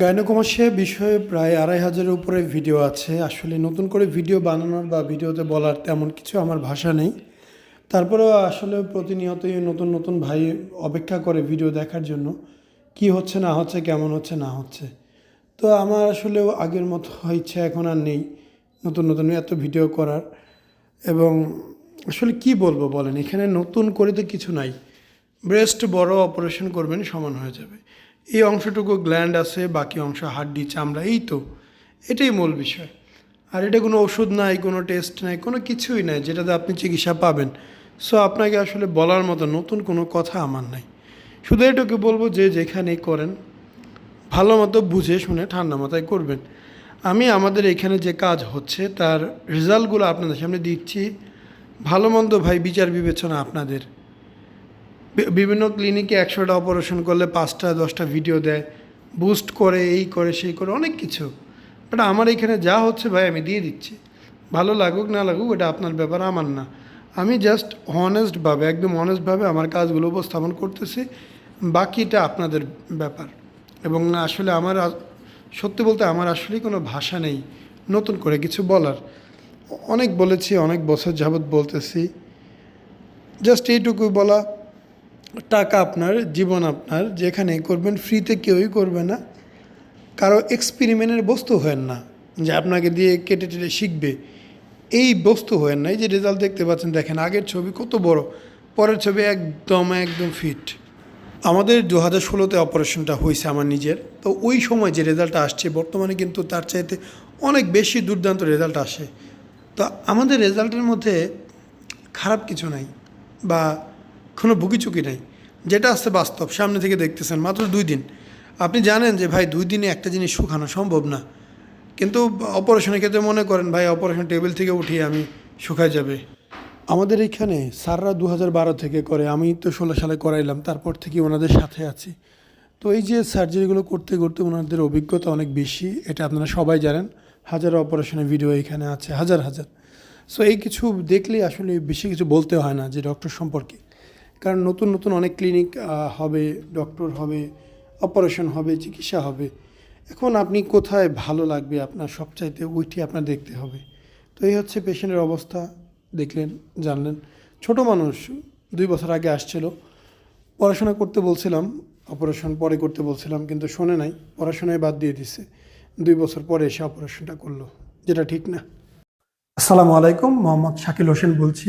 গাইনোকমাসিয়া বিষয়ে প্রায় আড়াই হাজারের উপরে ভিডিও আছে। আসলে নতুন করে ভিডিও বানানোর বা ভিডিওতে বলার তেমন কিছু আমার ভাষা নেই। তারপরেও আসলে প্রতিনিয়তই নতুন নতুন ভাই অপেক্ষা করে ভিডিও দেখার জন্য। কি হচ্ছে, না হচ্ছে, কেমন হচ্ছে, না হচ্ছে। তো আমার আসলে আগের মতো ইচ্ছা এখন আর নেই নতুন নতুন এত ভিডিও করার। এবং আসলে কি বলব বলেন, এখানে নতুন করে তো কিছু নাই। ব্রেস্ট বড় অপারেশন করবেন, সমান হয়ে যাবে। এই অংশটুকু গ্ল্যান্ড আছে, বাকি অংশ হাড্ডি, চামড়া, এই তো। এটাই মূল বিষয়। আর এটা কোনো ওষুধ নাই, কোনো টেস্ট নাই, কোনো কিছুই নাই, যেটাতে আপনি চিকিৎসা পাবেন। সো আপনাকে আসলে বলার মতো নতুন কোনো কথা আমার নাই। শুধু এটুকু বলব যে যেখানেই করেন, ভালো মতো বুঝে শুনে ঠান্ডা মাথায় করবেন। আমি আমাদের এখানে যে কাজ হচ্ছে, তার রেজাল্টগুলো আপনাদের সামনে দিচ্ছি। ভালো মন্দ ভাই, বিচার বিবেচনা আপনাদের। বিভিন্ন ক্লিনিকে একশোটা অপারেশন করলে পাঁচটা, দশটা ভিডিও দেয় বুস্ট করে, এই করে, সেই করে, অনেক কিছু। বাট আমার এখানে যা হচ্ছে ভাই, আমি দিয়ে দিচ্ছি। ভালো লাগুক, না লাগুক, এটা আপনার ব্যাপার, আমার না। আমি জাস্ট অনেস্টভাবে একদম অনেস্টভাবে আমার কাজগুলো উপস্থাপন করতেছি। বাকিটা আপনাদের ব্যাপার। এবং আসলে আমার সত্যি বলতে আমার আসলেই কোনো ভাষা নেই, নতুন করে কিছু বলার। অনেক বলেছি, অনেক বছর যাবৎ বলতেছি। জাস্ট এইটুকুই বলা। টাকা আপনার, জীবন আপনার যেখানে করবেন ফ্রিতে কেউই করবে না। কারও এক্সপেরিমেন্টের বস্তু হয়েন না, যে আপনাকে দিয়ে কেটে টেটে শিখবে। এই বস্তু হয়েন না, এই যে রেজাল্ট দেখতে পাচ্ছেন, দেখেন, আগের ছবি কত বড়, পরের ছবি একদম একদম ফিট আমাদের দু হাজার ষোলোতে অপারেশনটা হয়েছে আমার নিজের, তো ওই সময় যে রেজাল্টটা আসছে, বর্তমানে কিন্তু তার চাইতে অনেক বেশি দুর্দান্ত রেজাল্ট আসে। তো আমাদের রেজাল্টের মধ্যে খারাপ কিছু নাই, বা কোনো ভুগিচুকি নাই। যেটা আসছে বাস্তব, সামনে থেকে দেখতেছেন, মাত্র দুই দিন। আপনি জানেন যে, ভাই, দুই দিনে একটা জিনিস শুকানো সম্ভব না। কিন্তু অপারেশনের ক্ষেত্রে মনে করেন, ভাই অপারেশন টেবিল থেকে উঠিয়ে আমি শুকায় যাবে। আমাদের এখানে স্যাররা দু বারো থেকে করে, আমি তো ষোলো সালে করাইলাম, তারপর থেকে ওনাদের সাথে আছি। তো এই যে সার্জারিগুলো করতে করতে ওনাদের অভিজ্ঞতা অনেক বেশি, এটা আপনারা সবাই জানেন। হাজার অপারেশনের ভিডিও এখানে আছে, হাজার হাজার। সো এই কিছু দেখলেই আসলে বেশি কিছু বলতে হয় না যে ডক্টর সম্পর্কে। কারণ নতুন নতুন অনেক ক্লিনিক হবে ডক্টর হবে অপারেশন হবে, চিকিৎসা হবে। এখন আপনি কোথায় ভালো লাগবে আপনার সবচাইতে ওইটি আপনার দেখতে হবে। তো এই হচ্ছে পেশেন্টের অবস্থা, দেখলেন, জানলেন। ছোট মানুষ, দুই বছর আগে আসছিল। পড়াশোনা করতে বলছিলাম অপারেশন পরে করতে বলছিলাম, কিন্তু শোনে নাই, পড়াশোনায় বাদ দিয়ে দিছে। দুই বছর পরে এসে অপারেশনটা করল, যেটা ঠিক না। আসসালামু আলাইকুম, মোহাম্মদ শাকিল হোসেন বলছি।